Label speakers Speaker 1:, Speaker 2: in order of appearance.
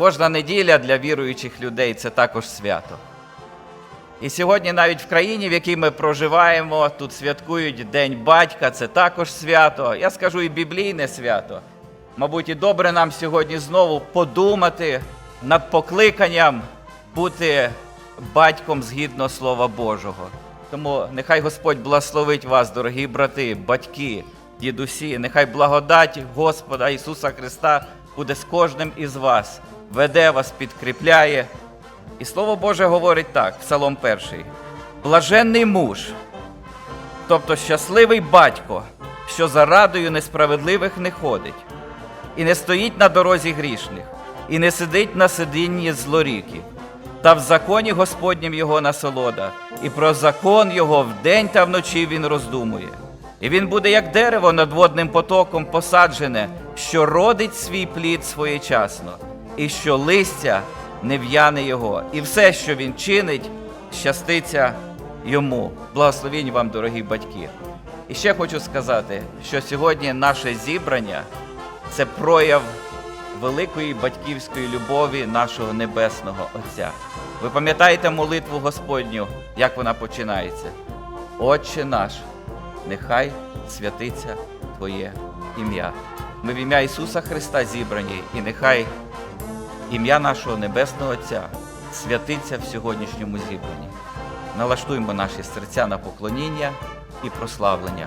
Speaker 1: Кожна неділя для віруючих людей це також свято. І сьогодні навіть в країні, в якій ми проживаємо, тут святкують День батька, це також свято. Я скажу і біблійне свято. Мабуть, і добре нам сьогодні знову подумати над покликанням бути батьком згідно Слова Божого. Тому нехай Господь благословить вас, дорогі брати, батьки, дідусі. Нехай благодать Господа Ісуса Христа буде з кожним із вас, веде вас, підкріпляє. І Слово Боже говорить так, Псалом перший. Блаженний муж, тобто щасливий батько, що за радою несправедливих не ходить, і не стоїть на дорозі грішних, і не сидить на сидінні злоріків, та в законі Господнім його насолода, і про закон його вдень та вночі він роздумує. І він буде як дерево над водним потоком посаджене, що родить свій плід своєчасно, і що листя не в'яне його, і все, що він чинить, щаститься йому. Благословінь вам, дорогі батьки. І ще хочу сказати, що сьогодні наше зібрання це прояв великої батьківської любові нашого Небесного Отця. Ви пам'ятаєте молитву Господню, як вона починається? Отче наш, нехай святиться Твоє ім'я. Ми в ім'я Ісуса Христа зібрані, і нехай ім'я нашого Небесного Отця святиться в сьогоднішньому зібранні. Налаштуємо наші серця на поклоніння і прославлення